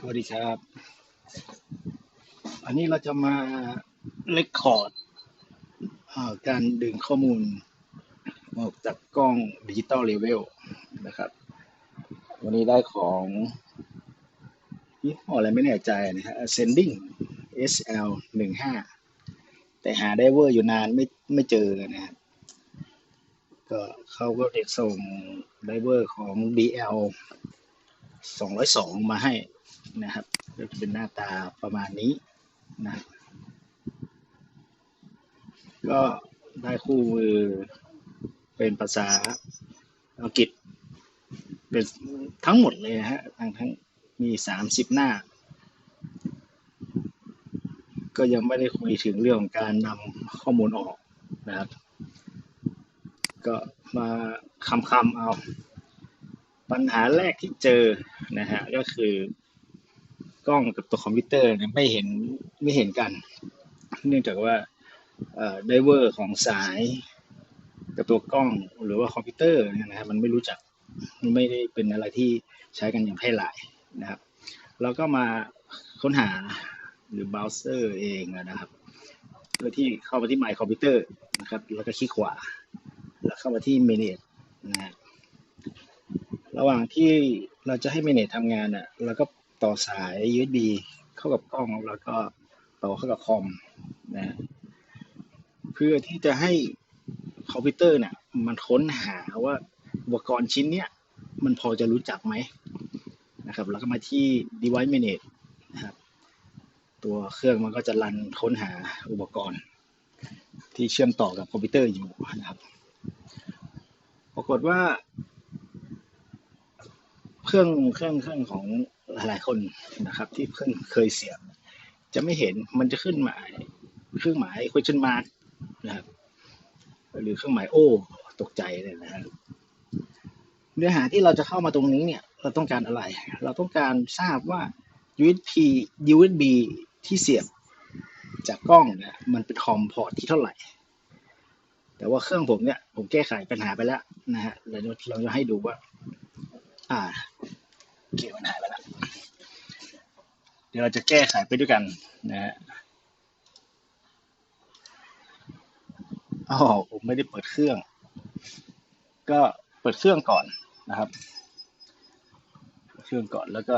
สวัสดีครับ อันนี้เราจะมาเลคคอร์ดการดึงข้อมูล ออกจากกล้องดิจิตอลเลเวลนะครับ วันนี้ได้ของยี่ห้ออะไรไม่แน่ใจนะฮะ Ascending SL 1 5แต่หาไดเวอร์อยู่นานไม่ไม่เจอนะครับก็เขาก็เด็กส่งไดเวอร์ของ DL 202 มาให้ นะครับก็จะเป็นหน้าตาประมาณนี้นะก็ได้คู่มือเป็นภาษาอังกฤษเป็นทั้งหมดเลยฮะทั้งทั้งมีสามสิบหน้า ก็ยังไม่ได้คุยถึงเรื่องของการนำข้อมูลออกนะครับ ก็มาคำคำเอา ปัญหาแรกที่เจอนะฮะก็คือ กล้องกับตัวคอมพิวเตอร์เนี่ยไม่เห็นไม่เห็นกัน เนื่องจากว่าไดเวอร์ของสายกับตัวกล้องหรือว่าคอมพิวเตอร์เนี่ยนะครับมันไม่รู้จักมันไม่ได้เป็นอะไรที่ใช้กันอย่างแพร่หลายนะครับเราก็มาค้นหาหรือเบราว์เซอร์เองนะครับโดยที่เข้ามาที่ My Computer นะครับแล้วก็คลิกขวา แล้วเข้ามาที่ Manage นะระหว่างที่เราจะให้ Manage ทำงานอะเราก็ ต่อสาย USB เข้ากับกล้องแล้วก็ต่อเข้ากับคอมนะเพื่อที่จะให้คอมพิวเตอร์เนี่ยมันค้นหาว่าอุปกรณ์ชิ้นเนี้ยมันพอจะรู้จักไหมนะครับ แล้วก็มาที่ device manage นะครับ ตัวเครื่องมันก็จะรันค้นหาอุปกรณ์ ที่เชื่อมต่อกับคอมพิวเตอร์อยู่นะครับ ปรากฏว่า เครื่องเครื่องเครื่องของหลายๆคนนะครับ ที่เพิ่งเคยเสียบ จะไม่เห็นมันจะขึ้นหมาย เครื่องหมาย question mark นะครับ หรือเครื่องหมายโอ้ตกใจเลยนะครับเนื้อหาที่เราจะเข้ามาตรงนี้เนี่ย เราต้องการอะไร เราต้องการทราบว่า USB USB ที่เสียบจากกล้องเนี่ยมันเป็นคอมพอร์ตที่เท่าไหร่ แต่ว่าเครื่องผมเนี่ย ผมแก้ไขปัญหาไปแล้วนะฮะเดี๋ยวเราจะให้ดูว่า อ่า เกี่ยวปัญหายไปแล้วเดี๋ยวเราจะแก้ไขไปด้วยกันนะฮะอ๋อผมไม่ได้เปิดเครื่อง ก็เปิดเครื่องก่อนนะครับ เครื่องก่อนแล้วก็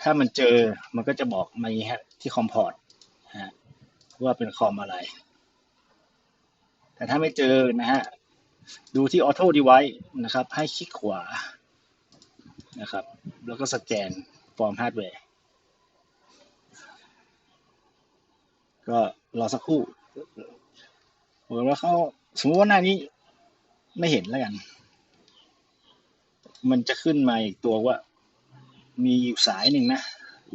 ถ้ามันเจอมันก็จะบอกมาฮะที่คอมพอร์ตฮะว่าเป็นคอมอะไร แต่ถ้าไม่เจอนะฮะ ดูที่ออโต้ดีไว c ์นะครับ ให้คลิกขวา นะครับ แล้วก็สแกนฟอร์มฮาร์ดแวร์ก็รอสักครู่ผมว่าเขาสมมติว่าหน้านี้ไม่เห็นแล้วกัน มันจะขึ้นมาอีกตัวว่า มีอยู่สายหนึ่งนะ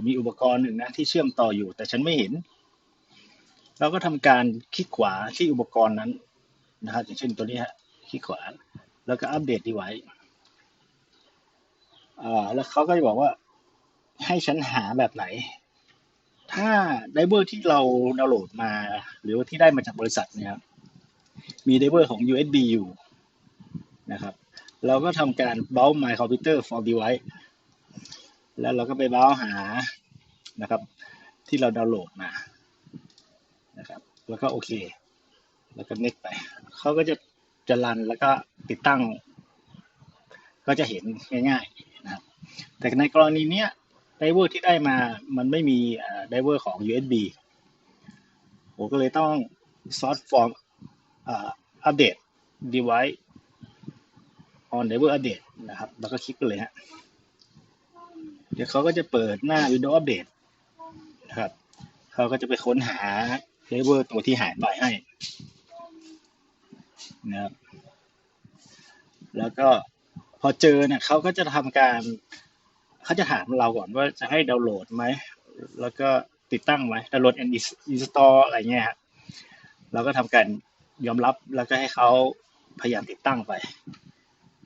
มีอุปกรณ์หนึ่งนะที่เชื่อมต่ออยู่ แต่ฉันไม่เห็น เราก็ทำการคลิกขวาที่อุปกรณ์นั้นนะครับอย่างเช่นตัวนี้ฮะคลิกขวา แล้วก็อัปเดตดีไว้ อ่าแล้วเขาก็จะบอกว่าให้ฉันหาแบบไหน ถ้าไดเวอร์ที่เราดาวน์โหลดมา หรือว่าที่ได้มาจากบริษัทเนี่ยมีไดเวอร์ของ USB อยู่นะครับ เราก็ทำการ bounce my computer for device แล้วเราก็ไป bounce หานะครับ ที่เราดาวน์โหลดมานะครับ แล้วก็โอเค แล้วก็ next ไป เขาก็จะจะรันแล้วก็ติดตั้ง ก็จะเห็นง่ายๆ แต่ในกรณีนี้ไดเวอร์ที่ได้มามันไม่มีไดเวอร์ของ USB ผมก็เลยต้อง source from อัปเดต device on driver update นะครับ แล้วก็คลิกไปเลยฮะ เดี๋ยวเขาก็จะเปิดหน้า Windows Update นะครับ เขาก็จะไปค้นหา driver ตัวที่หายไปให้นะครับ แล้วก็พอเจอเนี่ยเขาก็จะทำการ เขาจะถามเราก่อนว่าจะให้ดาวน์โหลดไหม แล้วก็ติดตั้งไหมดาวน์โหลด and install อะไรเงี้ยเราก็ทำการยอมรับแล้วก็ให้เขาพยายามติดตั้งไป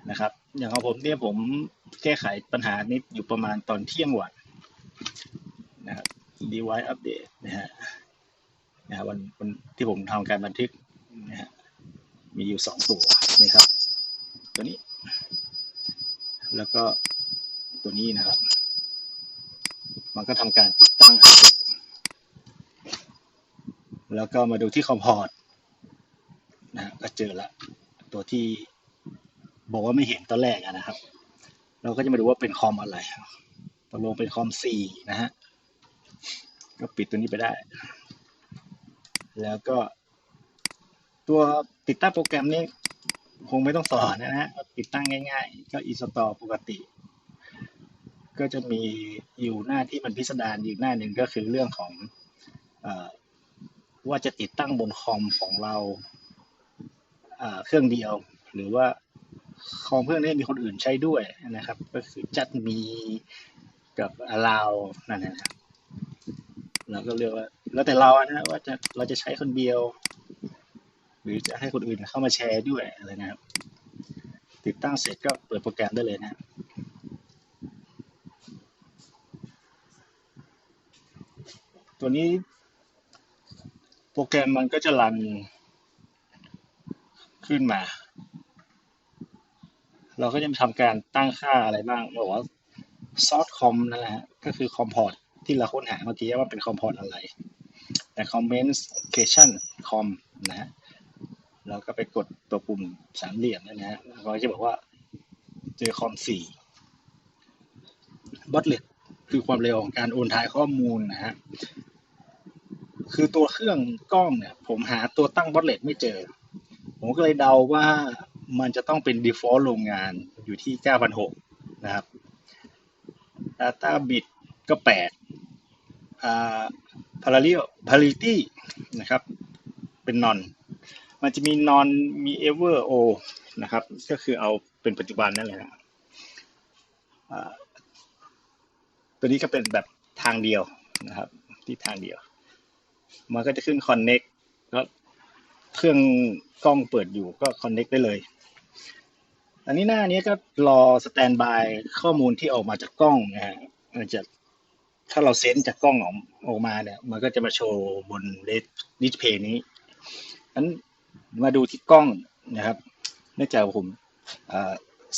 นะครับ อย่างของผมเนี่ยผมแก้ไขปัญหานี้อยู่ประมาณตอนเที่ยงวันนะครับ device update นะฮะนะฮะวันวันที่ผมทำการบันทึกนะฮะมีอยู่สองตัวนี่ครับ ตัวนี้ แล้วก็ ตัวนี้นะครับ มันก็ทำการติดตั้งเสร็จแล้วก็มาดูที่คอมพอร์ตนะฮะก็เจอละตัวที่บอกว่าไม่เห็นตอนแรกนะครับ เราก็จะมาดูว่าเป็นคอมอะไรตกลงเป็นคอมสี่นะฮะ ก็ปิดตัวนี้ไปได้ แล้วก็ ตัวติดตั้งโปรแกรมนี้คงไม่ต้องสอนนะฮะติดตั้งง่ายๆ ก็อินสตอลปกติ ก็จะมีอยู่หน้าที่มันพิสดารอีกหน้าหนึ่งก็คือเรื่องของอว่าจะติดตั้งบนคอมของเราเครื่องเดียว หรือว่าคอมเครื่องนี้มีคนอื่นใช้ด้วยนะครับ ก็คือจัดมีกับอลาวนั่นนะครับเราก็เรียกว่าแล้วแต่เรานะว่าจะเราจะใช้คนเดียว หรือจะให้คนอื่นเข้ามาแชร์ด้วยอะไรนะครับ ติดตั้งเสร็จก็เปิดโปรแกรมได้เลยนะ ตัวนี้ โปรแกรมมันก็จะรัน ขึ้นมา เราก็จะทำการตั้งค่าอะไรบ้างบอกว่าซอสคอมนั่นแหละก็คือคอมพอร์ตที่เราค้นหาเมื่อกี้ว่าเป็นคอมพอร์ตอะไร แต่คอมเมนต์เคชันคอมนะฮะเราก็ไปกดตัวปุ่มสามเหลี่ยมนะฮะเขาจะบอกว่าเจอคอมสี่บอทเลตคือความเร็วของการโอนถ่ายข้อมูลนะฮะ คือตัวเครื่องกล้องเนี่ย ผมหาตัวตั้งบอทเลตไม่เจอ ผมก็เลยเดาว่ามันจะต้องเป็น default โรงงานอยู่ที่ 9,600 นะครับ data bit ก็ 8 อ่า parallel parity นะครับ เป็น non มันจะมี non มี ever o นะครับ ก็คือเอาเป็นปัจจุบันนั่นแหละตัวนี้ก็เป็นแบบทางเดียวนะครับ ที่ทางเดียว มันก็จะขึ้น connect ก็เครื่องกล้องเปิดอยู่ก็ connect ได้เลย อันนี้หน้านี้ก็รอสแตนบายข้อมูลที่ออกมาจากกล้องนะฮะมันจะถ้าเราเซนจากกล้องออกออกมาเนี่ย มันก็จะมาโชว์บนดิสเพย์นี้นั้นมาดูที่กล้องนะครับ เนื่องจากผม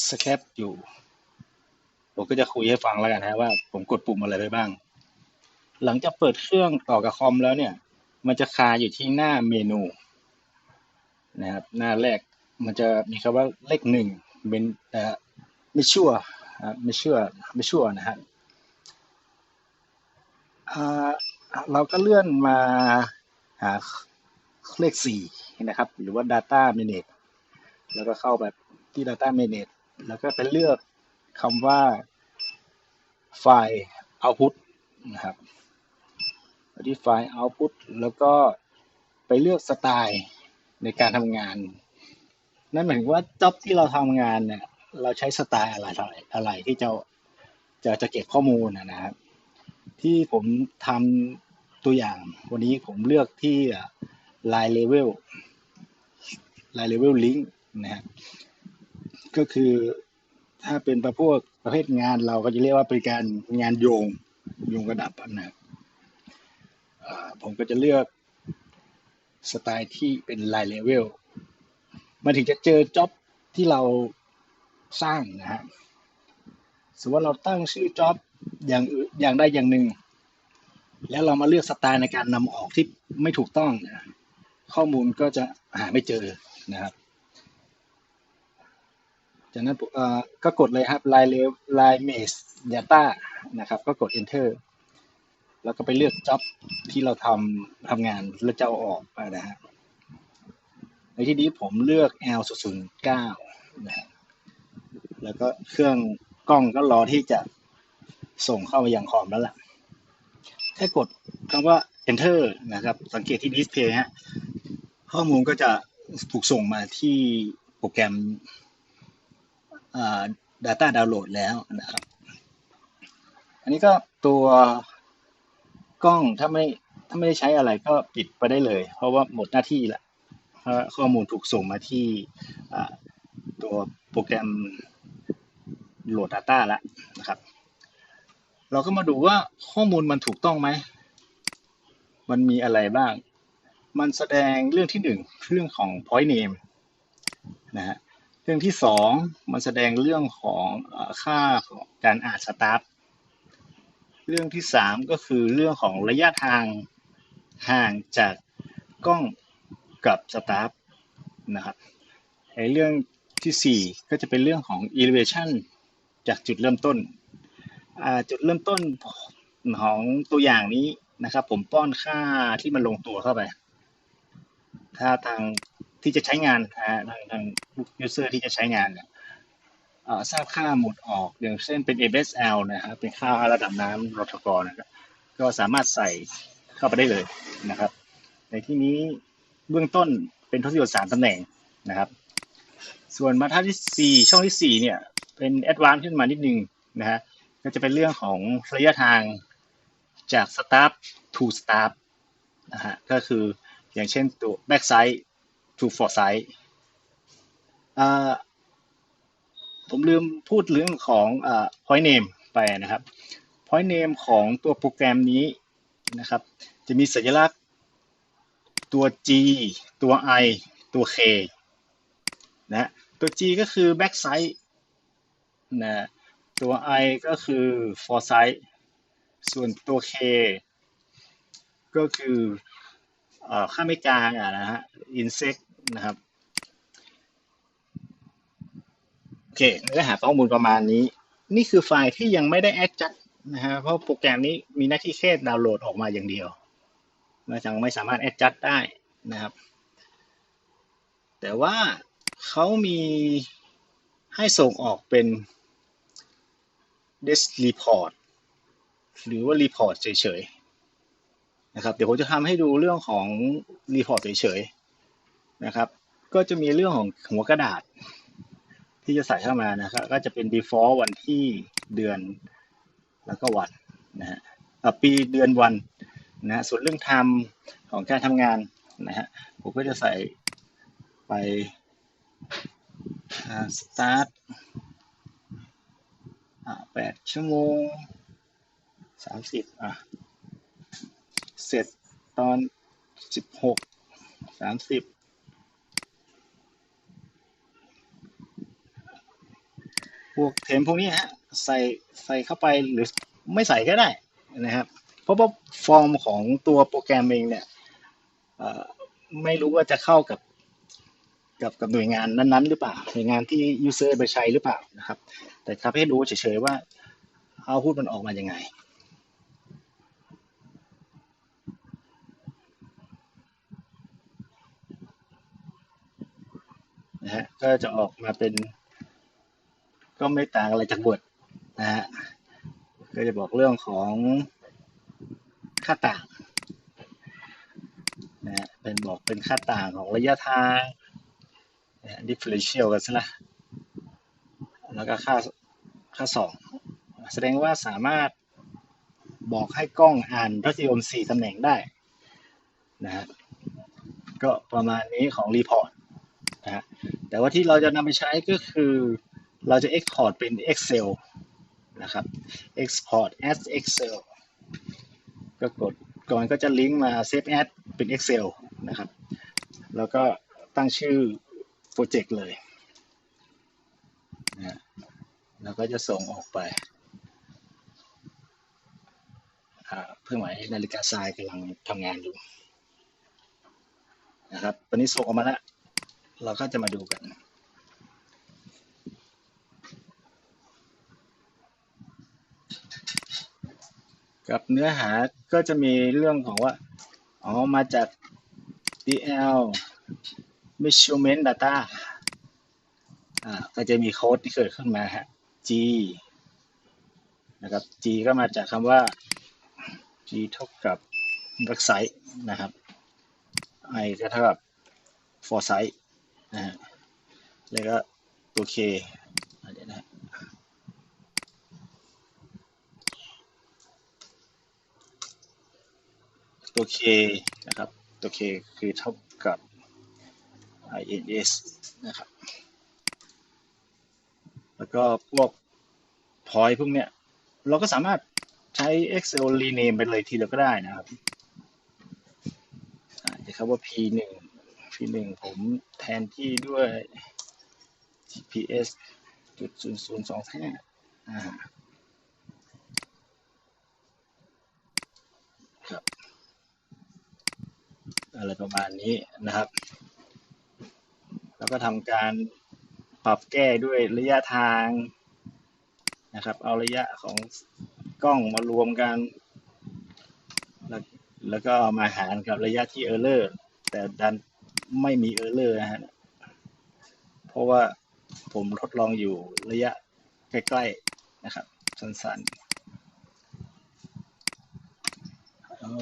สแคปอยู่ ผมก็จะคุยให้ฟังแล้วกันนะว่าผมกดปุ่มอะไรไปบ้าง หลังจากเปิดเครื่องต่อกับคอมแล้วเนี่ย มันจะคาอยู่ที่หน้าเมนูนะครับ หน้าแรกมันจะมีคำว่าเลขหนึ่งเป็นไม่ชั่วไม่เชื่อไม่ชั่วนะครับเราก็เลื่อนมาหาเลขสี่นะครับ หรือว่า Data Manage แล้วก็เข้าแบบที่ Data Manage แล้วก็ไปเลือกคำว่าไฟล์ Output นะครับ ที่ไฟล์ Output แล้วก็ไปเลือกสไตล์ในการทำงาน นั่นหมายถึงว่าจ็อบที่เราทำงานเนี่ย เราใช้สไตล์อะไรอะไรที่จะจะจะเก็บข้อมูลนะครับ ที่ผมทำตัวอย่าง วันนี้ผมเลือกที่ line level line level link นะฮะก็คือถ้าเป็นประพวกประเภทงานเราก็จะเรียกว่าเป็นการงานโยงโยงกระดับนะ ผมก็จะเลือกสไตล์ที่เป็น line level มาถึงจะเจอจ็อบที่เราสร้างนะฮะสมมติว่าเราตั้งชื่อจ็อบอย่างอย่างใดอย่างหนึ่ง แล้วเรามาเลือกสไตล์ในการนำออกที่ไม่ถูกต้องนะข้อมูลก็จะหาไม่เจอนะครับจากนั้นก็กดเลยครับ line line mesh data นะครับ ก็กด enter แล้วก็ไปเลือก job ที่เราทำทำงานแล้วจะเอาออกนะฮะในที่นี้ผมเลือก L 0 9นะแล้วก็เครื่องกล้องก็รอที่จะส่งเข้ามายังคอมแล้วล่ะแค่กดคำว่า enter นะครับ สังเกตที่ดิสเพย์ฮะข้อมูลก็จะถูกส่งมาที่โปรแกรม data download แล้วนะครับ อันนี้ก็ตัว กล้องถ้าไม่ถ้าไม่ได้ใช้อะไรก็ปิดไปได้เลย เพราะว่าหมดหน้าที่ละข้อมูลถูกส่งมาที่ตัวโปรแกรมโหลด Data แล้วนะครับ เราก็มาดูว่าข้อมูลมันถูกต้องไหม มันมีอะไรบ้าง มันแสดงเรื่องที่หนึ่งเรื่องของ point name นะฮะ เรื่องที่สองมันแสดงเรื่องของค่าของการอ่านสตาร์ท เรื่องที่สามก็คือเรื่องของระยะทางห่างจากกล้องกับสตาฟนะครับไอ้เรื่องที่สี่ก็จะเป็นเรื่องของ elevation จากจุดเริ่มต้น จุดเริ่มต้นของตัวอย่างนี้นะครับ ผมป้อนค่าที่มันลงตัวเข้าไปถ้าทางที่จะใช้งานทางทางทาง user ที่จะใช้งานเนี่ย ทราบค่าหมดออกอย่างเช่นเป็น MSL นะครับเป็นค่าระดับน้ำรทกนะครับก็สามารถใส่เข้าไปได้เลยนะครับ ในที่นี้เบื้องต้นเป็นทศนิยมสามตำแหน่งนะครับ ส่วนมาท่าที่สี่ช่องที่สี่เนี่ย เป็นแอดวานซ์ขึ้นมานิดนึงนะฮะก็จะเป็นเรื่องของระยะทางจาก start to start นะฮะก็คืออย่างเช่นตัว back side to foresight อ่า ผมลืมพูดเรื่องของอ่า point name ไปนะครับ point name ของตัวโปรแกรมนี้นะครับ จะมีสัญลักษณ์ตัว G ตัว I ตัว K นะตัว G ก็คือ back side นะตัว I ก็คือ foresight ส่วนตัว K ก็คืออค่าไม่กลางอะนะฮะ insect นะครับ โอเคเนื้อหาข้อมูลประมาณนี้ นี่คือไฟล์ที่ยังไม่ได้ adjust นะฮะเพราะโปรแกรมนี้มีหน้าที่แค่ดาวน์โหลดออกมาอย่างเดียวเรายังไม่สามารถ adjust ได้นะครับ แต่ว่าเขามีให้ส่งออกเป็น desk report หรือว่า report เฉยๆนะครับ เดี๋ยวผมจะทำให้ดูเรื่องของ report เฉยๆนะครับ ก็จะมีเรื่องของหัวกระดาษ ที่จะใส่เข้ามานะครับก็จะเป็น default วันที่เดือนแล้วก็วันนะฮะปีเดือนวันนะฮะส่วนเรื่อง time ของการทำงานนะฮะผมก็จะใส่ไป start แปดชั่วโมงสามสิบอะ เสร็จตอนสิบหกสามสิบ พวกเทมพวกนี้ฮะใส่ใส่เข้าไปหรือไม่ใส่ก็ได้นะครับ เพราะว่าฟอร์มของตัวโปรแกรมเองเนี่ยไม่รู้ว่าจะเข้ากับกับกับหน่วยงานนั้นๆ หรือเปล่าหน่วยงานที่ยูเซอร์ไปใช้หรือเปล่านะครับ แต่ทำให้รู้เฉยๆว่าเอาพูดมันออกมายังไงนะฮะก็จะออกมาเป็น ก็ไม่ต่างอะไรจากบทนะฮะก็จะบอกเรื่องของค่าต่างนะฮะเป็นบอกเป็นค่าต่างของระยะทางนะ differential กันซะละแล้วก็ค่าค่าสองแสดงว่าสามารถบอกให้กล้องอ่านรสนิยม4ตำแหน่งได้นะฮะก็ประมาณนี้ของรีพอร์ตนะฮะแต่ว่าที่เราจะนำไปใช้ก็คือ เราจะ export เป็น Excel นะครับ export as Excel ก็กดก่อนก็จะลิงก์มา save as เป็น Excel นะครับ แล้วก็ตั้งชื่อโปรเจกต์เลยนะแล้วก็จะส่งออกไปเพื่อหมายนาฬิกาทรายกำลังทำงานอยู่นะครับตอนนี้ส่งออกมาแล้ว เราก็จะมาดูกัน กับเนื้อหาก็จะมีเรื่องของว่า อ๋อ มาจาก DL measurement data อ่า ก็จะมีโค้ดที่เกิดขึ้นมาฮะ G นะครับ G ก็มาจากคำว่า G เท่ากับ backside นะครับ I ก็เท่ากับ foresight นะฮะแล้วก็ตัว K เดี๋ยวนะ ตัว K นะครับ ตัว K คือเท่ากับ ins นะครับ แล้วก็พวก point พวกเนี้ย เราก็สามารถใช้ Excel rename ไปเลยทีเดียวก็ได้นะครับจะคำว่า p1 p1 ผมแทนที่ด้วย gps จุดศูนย์ศูนย์สองห้า อะไรประมาณนี้นะครับ แล้วก็ทำการปรับแก้ด้วยระยะทางนะครับ เอาระยะของกล้องมารวมกันแล้วแล้วก็มาหารกับระยะที่เออร์เลอร์ แต่ดันไม่มีเออร์เลอร์นะฮะ เพราะว่าผมทดลองอยู่ระยะใกล้ๆนะครับ สั้นๆ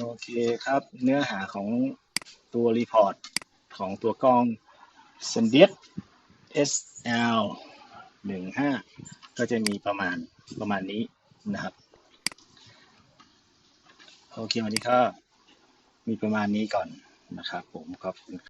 โอเคครับเนื้อหาของ ตัวรีพอร์ตของตัวกล้อง s e n d i t SL 15ก็จะมีประมาณประมาณนี้นะครับ โอเค วันนี้ก็มีประมาณนี้ก่อนนะครับผมขอบคุณ